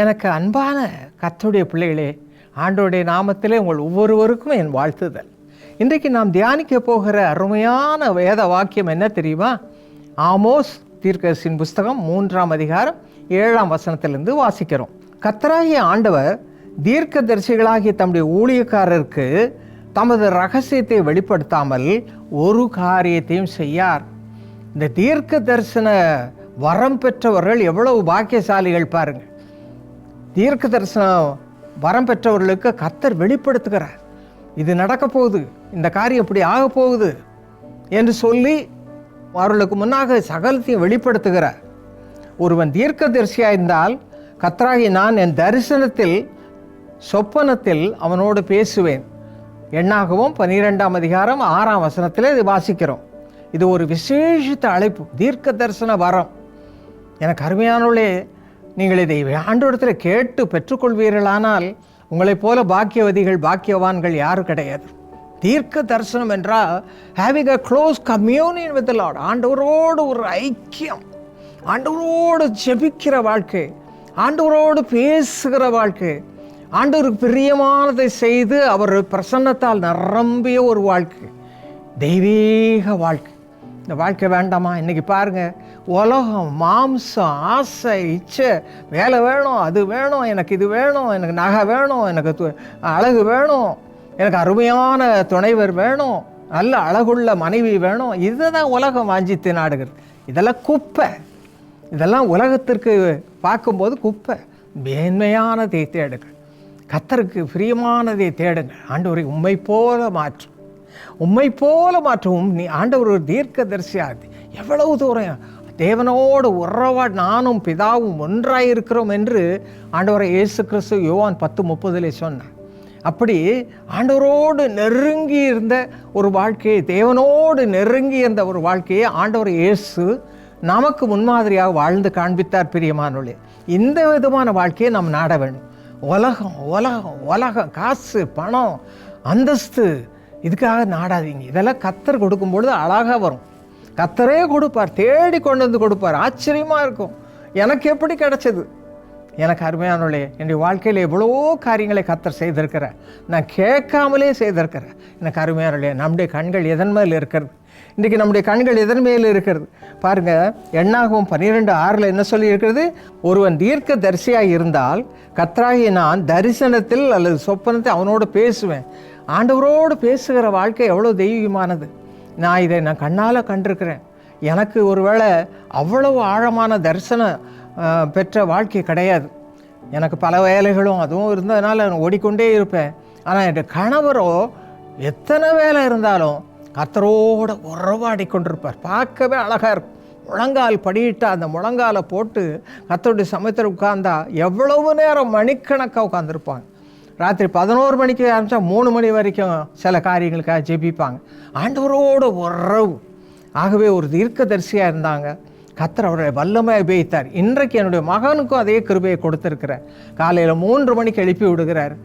எனக்கு அன்பான கர்த்தருடைய பிள்ளைகளே ஆண்டோடைய நாமத்திலே உங்கள் ஒவ்வொருவருக்கும் என் வாழ்த்துதல். இன்றைக்கு நாம் தியானிக்க போகிற அருமையான வேத வாக்கியம் என்ன தெரியுமா? ஆமோஸ் தீர்க்கரசின் புஸ்தகம் மூன்றாம் அதிகாரம் ஏழாம் வசனத்திலிருந்து வாசிக்கிறோம். கத்தராகிய ஆண்டவர் தீர்க்கதரிசிகளாகிய தம்முடைய ஊழியக்காரருக்கு தமது ரகசியத்தை வெளிப்படுத்தாமல் ஒரு காரியத்தையும் செய்யார். இந்த தீர்க்க தரிசன வரம் பெற்றவர்கள் எவ்வளவு பாக்கியசாலிகள் பாருங்கள். தீர்க்க தரிசனம் வரம் பெற்றவர்களுக்கு கத்தர் வெளிப்படுத்துகிறார். இது நடக்க போகுது. இந்த காரியம் இப்படி ஆக போகுது என்று சொல்லி அவர்களுக்கு முன்னாக சகலத்தையும் வெளிப்படுத்துகிறார். ஒருவன் தீர்க்க தரிசியாக இருந்தால் கத்தராகி நான் என் தரிசனத்தில் சொப்பனத்தில் அவனோடு பேசுவேன். எண்ணாகவும் பனிரெண்டாம் அதிகாரம் ஆறாம் வசனத்தில் இது வாசிக்கிறோம். இது ஒரு விசேஷித்த அழைப்பு. தீர்க்க தரிசன வரம். எனக்கு அருமையானவளே நீங்கள் இதை ஆண்டோடத்தில் கேட்டு பெற்றுக்கொள்வீர்களானால் உங்களைப் போல பாக்கியவதிகள் பாக்கியவான்கள் யாரும் கிடையாது. தீர்க்க தரிசனம் என்றால் having a close communion with lord ஆண்டவரோடு ஒரு ஐக்கியம். ஆண்டவரோடு ஜெபிக்கிற வாழ்க்கை. ஆண்டவரோடு பேசுகிற வாழ்க்கை. ஆண்டவருக்கு பிரியமானதை செய்து அவர் பிரசன்னத்தால் நிரம்பிய ஒரு வாழ்க்கை. தெய்வீக வாழ்க்கை. இந்த வாழ்க்கை வேண்டாமா? இன்றைக்கி பாருங்கள் உலகம் மாம்சம் ஆசை இச்சை வேலை வேணும் அது வேணும் எனக்கு இது வேணும் எனக்கு நகை வேணும் எனக்கு து- அழகு வேணும் எனக்கு அருமையான துணைவர் வேணும் நல்ல அழகுள்ள மனைவி வேணும். இதை தான் உலகம் வாஞ்சித்து நாடுகிறது இதெல்லாம் குப்பை. இதெல்லாம் உலகத்திற்கு பார்க்கும்போது குப்பை. மேன்மையானதை தேடுங்கள். கத்தருக்கு பிரியமானதை தேடுங்கள். ஆண்டவரை உண்மை போல மாற்றும் உம்மை போல மாற்றவும் நீ ஆண்டவர் ஒரு தீர்க்கதரிசியாது எவ்வளவு தூரம் தேவனோடு உறவா நானும் பிதாவும் ஒன்றாக இருக்கிறோம் என்று ஆண்டவரை இயேசு கிறிஸ்து யோவான் பத்து முப்பதிலே சொன்னார். அப்படி ஆண்டவரோடு நெருங்கி இருந்த ஒரு வாழ்க்கையை தேவனோடு நெருங்கி இருந்த ஒரு வாழ்க்கையை ஆண்டவர் இயேசு நமக்கு முன்மாதிரியாக வாழ்ந்து காண்பித்தார் பிரியமானவர்களே. இந்த விதமான வாழ்க்கையை நாம் நாட வேண்டும். உலகம் உலகம் உலகம் காசு பணம் அந்தஸ்து இதுக்காக நாடாதீங்க. இதெல்லாம் கத்தர் கொடுக்கும் பொழுது அழகாக வரும். கத்தரே கொடுப்பார் தேடி கொண்டு வந்து கொடுப்பார். ஆச்சரியமாக இருக்கும். எனக்கு எப்படி கிடைச்சது? எனக்கு அருமையானவளே என்னுடைய வாழ்க்கையில் எவ்வளவோ காரியங்களை கத்தர் செய்திருக்கிறேன் நான் கேட்காமலே செய்திருக்கிறேன் எனக்கு அருமையானவளே நம்முடைய கண்கள் எதன் மேல் இருக்கிறது? இன்றைக்கி நம்முடைய கண்கள் எதன் மேல் இருக்கிறது? பாருங்கள் எண்ணாகவும் பன்னிரெண்டு ஆறில் என்ன சொல்லி இருக்கிறது ஒருவன் தீர்க்க தரிசியாக இருந்தால் கத்ராகி நான் தரிசனத்தில் அல்லது சொப்பனத்தை அவனோடு பேசுவேன். ஆண்டவரோடு பேசுகிற வாழ்க்கை எவ்வளோ தெய்வீகமானது. நான் இதை நான் கண்ணால் கண்டிருக்கிறேன். எனக்கு ஒருவேளை அவ்வளவு ஆழமான தரிசனம் பெற்ற வாழ்க்கை கிடையாது. எனக்கு பல வேலைகளும் அதுவும் இருந்ததுனால நான் ஓடிக்கொண்டே இருப்பேன். ஆனால் என் கணவரோ எத்தனை வேலை இருந்தாலும் கத்தரோட உறவாடி கொண்டிருப்பார். பார்க்கவே அழகாக இருக்கும். முழங்கால் படியிட்டு அந்த முழங்காலை போட்டு கத்தருடைய சமயத்தில் உட்கார்ந்தா எவ்வளவு நேரம் மணிக்கணக்காக உட்காந்துருப்பாங்க ராத்திரி பதினோரு மணிக்கு ஆரம்பித்தா மூணு மணி வரைக்கும் சில காரியங்களுக்காக ஜெபிப்பாங்க. ஆண்டவரோட உறவு. ஆகவே ஒரு தீர்க்கதரிசியாக இருந்தாங்க. கத்தர் அவரை வல்லமை உபயோகித்தார். இன்றைக்கு என்னுடைய மகனுக்கும் அதே கிருபையை கொடுத்துருக்கிறார். காலையில் மூன்று மணிக்கு எழுப்பி விடுகிறார்.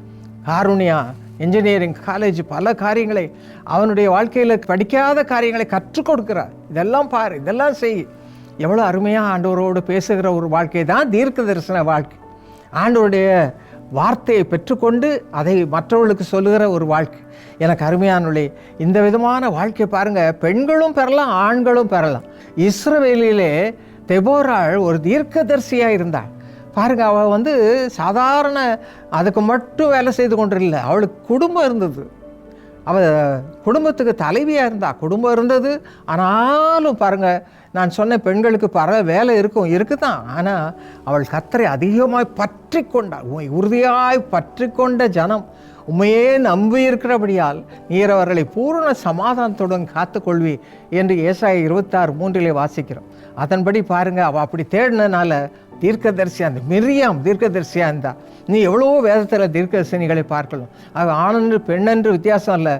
காருணியா இன்ஜினியரிங் காலேஜ் பல காரியங்களை அவனுடைய வாழ்க்கையில் படிக்காத காரியங்களை கற்றுக் கொடுக்கிறார். இதெல்லாம் பாரு இதெல்லாம் செய். எவ்வளோ அருமையாக ஆண்டவரோடு பேசுகிற ஒரு வாழ்க்கை தான் தீர்க்க தரிசன வாழ்க்கை. ஆண்டவருடைய வார்த்தையை பெற்றுக்கொண்டு அதை மற்றவர்களுக்கு சொல்லுகிற ஒரு வாழ்க்கை. எனக்கு அருமையானுள்ளே இந்த விதமான வாழ்க்கை பாருங்கள் பெண்களும் பெறலாம் ஆண்களும் பெறலாம். இஸ்ரவேலிலே தெபோராள் ஒரு தீர்க்கதரிசியாக இருந்தாள் பாருங்க அவள் வந்து சாதாரண அதுக்கு மட்டும் வேலை செய்து கொண்டு இல்லை அவளுக்கு குடும்பம் இருந்தது. அவள் குடும்பத்துக்கு தலைவியாக இருந்தா குடும்பம் இருந்தது. ஆனாலும் பாருங்க நான் சொன்ன பெண்களுக்கு பர வேலை இருக்கும் இருக்குதான். ஆனால் அவள் கத்தரை அதிகமாய் பற்றி கொண்டாள் உண்மை உறுதியாய் பற்றி கொண்ட ஜனம் உண்மையே நம்பி இருக்கிறபடியால் நீர் அவர்களை பூரண சமாதானத்துடன் காத்துக்கொள்வி என்று ஏசாய இருபத்தாறு மூன்றிலே வாசிக்கிறோம். அதன்படி பாருங்க அவள் அப்படி தேடினனால தீர்க்கதரிசி அந்த மிரியாம் தீர்க்கதரிசியாக இருந்தா நீ எவ்வளவோ வேதத்தில் தீர்க்கதரிசனிகளை பார்க்கலாம். அது ஆணென்று பெண்ணென்று வித்தியாசம் இல்லை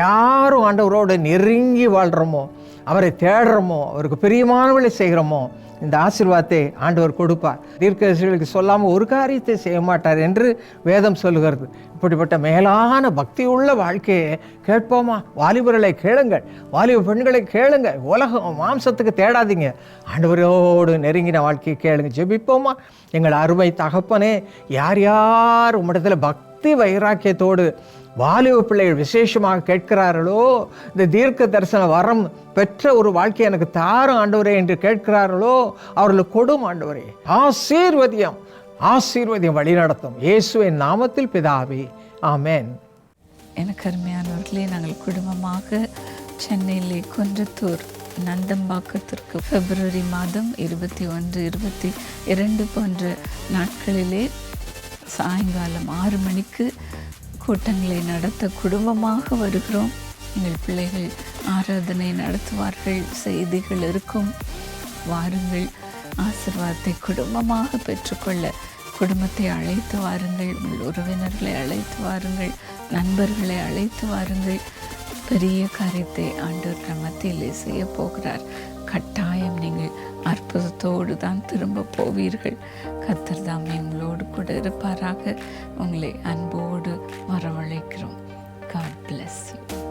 யாரும் ஆண்டவரோடு நெருங்கி வாழ்கிறோமோ அவரை தேடுறோமோ அவருக்கு பிரியமானவர்களை செய்கிறோமோ இந்த ஆசீர்வாதத்தை ஆண்டவர் கொடுப்பார். தீர்க்கதரிசிகளுக்கு சொல்லாமல் ஒரு காரியத்தை செய்ய மாட்டார் என்று வேதம் சொல்லுகிறது. இப்படிப்பட்ட மேலான பக்தி உள்ள வாழ்க்கையை கேட்போமா? வாலிபர்களை கேளுங்கள். வாலிப பெண்களை கேளுங்க உலகம் மாம்சத்துக்கு தேடாதீங்க. ஆண்டவரோடு நெருங்கின வாழ்க்கையை கேளுங்க. ஜெபிப்போமா? எங்கள் அருமை தகப்பனே யார் யார் உம்மிடத்தில் பக்தி வைராக்கியத்தோடு வாலிப பிள்ளைகள் விசேஷமாக கேட்கிறார்களோ இந்த தீர்க்க தரிசன வரம் பெற்ற ஒரு வாழ்க்கை எனக்கு தாரும் ஆண்டவரே என்று கேட்கிறார்களோ அவர்களுக்கு கொடும் ஆண்டவரே. ஆசீர்வதியம் ஆசீர்வதியம் வழிநடத்தும். இயேசுவின் நாமத்தில் பிதாவே ஆமேன். எனக்கு அருமையானவர்களே நாங்கள் குடும்பமாக சென்னையிலே குன்றத்தூர் நந்தம்பாக்கத்திற்கு பிப்ரவரி மாதம் இருபத்தி ஒன்று இருபத்தி இரண்டு போன்ற நாட்களிலே சாயங்காலம் ஆறு மணிக்கு கூட்டங்களை நடத்த குடும்பமாக வருகிறோம். எங்கள் பிள்ளைகள் ஆராதனை நடத்துவார்கள் செய்திகள் இருக்கும். வாருங்கள் ஆசிர்வாதத்தை குடும்பமாக பெற்றுக்கொள்ள குடும்பத்தை அழைத்து வாருங்கள் உங்கள் உறவினர்களை அழைத்து வாருங்கள் நண்பர்களை அழைத்து வாருங்கள். பெரிய காரியத்தை ஆண்டவர் மத்தியிலே செய்ய போகிறார். கட்டாயம் நீங்கள் அற்புதத்தோடு தான் திரும்ப போவீர்கள். கத்தர் தாமே உங்களோடு கூட இருப்பாராக. உங்களை அன்போடு வரவழைக்கிறோம். God bless you